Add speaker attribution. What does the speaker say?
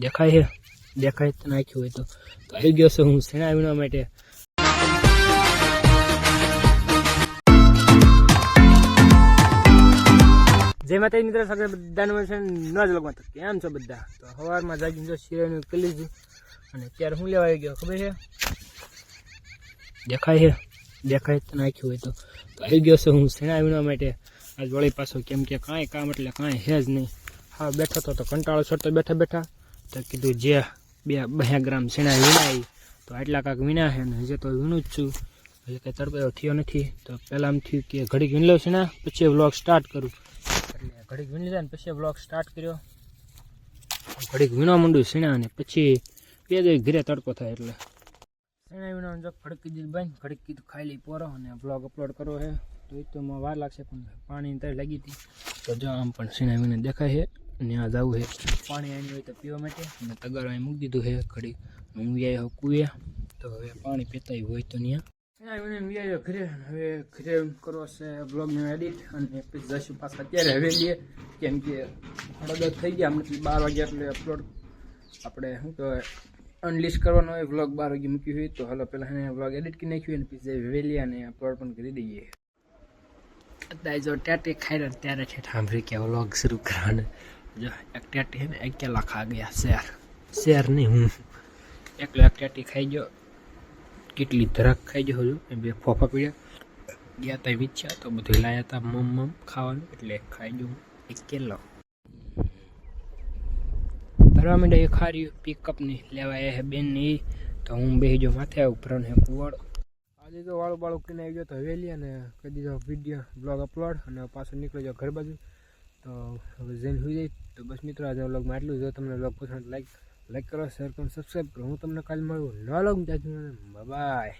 Speaker 1: દેખાય છે? દેખાય તો નાખ્યું હોય તો. તો આવી ગયો છે હું શેણા વિના માટે. જય માતા મિત્રો સાથે બધાનું છે ન જ તો કેમ છો બધા? તો સવારમાં જાગીને જો શિરાનું કરી લીધું. અને અત્યારે હું લેવા આવી ગયો, ખબર છે? દેખાય છે? દેખાય તો નાખ્યું હોય તો. તો આવી ગયો છે હું શેણા વિના માટે. આજ વળી પાછો કેમ કે કાંઈ કામ એટલે કાંઈ છે જ નહીં. હા, બેઠો તો કંટાળો છોડતો બેઠા બેઠા. તો કીધું, જે બે બે ગ્રામ સીણા વીણાય તો આટલા કાંક વીણા છે ને હજી તો વીણું જ છું. એટલે કંઈ એવો થયો નથી. તો પહેલાં આમ થયું કે ઘડીક વીણ લઉં સીણા, પછી વ્લોગ સ્ટાર્ટ કરું. એટલે ઘડીક વીણી લીધા ને પછી વ્લોગ સ્ટાર્ટ કર્યો. ઘડીક વીણવા માંડું સીણા અને પછી બે દે ઘરે તડકો થાય એટલે. સીણા વીણવાનું જો ઘડીક દીધું બંધ ઘડીક કીધું, ખાઈ લઈ પોરો અને વ્લોગ અપલોડ કરવો છે. તો એ તો વાર લાગશે, પણ પાણીની તર લાગી હતી. તો જો આમ પણ સીણા વીણે દેખાય છે. આ જવું છે. પાણી આની હોય તો પીવા માટે. અને તગારો અહીં મૂકી દીધું છે ઘડી. હું વ્યાય કુએ. તો હવે પાણી પીતા હોય તો ત્યાં વ્યાયો ઘરે. હવે ઘરે કરવો છે બ્લોગનું એડિટ અને પછી જશું પાછા અત્યારે હવે લઈએ. કેમ કે હળદર થઈ ગયા. મતલબ બાર વાગ્યા એટલે અપલોડ આપણે શું કહેવાય અનલિસ્ટ કરવાનો હોય. વ્લોગ બાર વાગે મૂક્યું હોય તો હાલો પહેલાં એને વ્લોગ એડિટ કરી નાખ્યું અને પછી વેલી અને અપલોડ પણ કરી દઈએ. અત્યારે જો ટેટે ખાઈ રહ્યા ત્યારે છે સાંભળી કે વ્લોગ શરૂ કરવાનો. જો એક ટેટી છે ને અકેલા ખા ગયા શેર. શેર નહીં હું. એકલો એક ટેટી ખાઈ ગયો. કેટલી ધરાક ખાઈ ગયો હજુ. બે ફોફા પીડ્યા. ગયા તા વિચ્યા તો બધું લાયા હતા મમ મમ ખાવાનું એટલે ખાઈ ગયો એક કેલો ભરવા માંડે એ ખારી પિકઅપની લેવા એ બેન બેનની તો હું બે જો માથે ઉપર ને કુવાડો આજે તો વાળું બાળું કરીને આવી ગયો તો હવેલી અને કરી દીધો વીડિયો બ્લોગ અપલોડ અને પાછો નીકળી જાવ ઘર બાજુ. તો હવે જઈને સુઈ જાય તો બસ મિત્રો, આજે વ્લોગમાં એટલું જો. તમને વ્લોગ પસંદ લાઈક લાઈક કરો શેર કરો સબસ્ક્રાઈબ કરો. હું તમને કાલે મળું. ન લોગ બાય.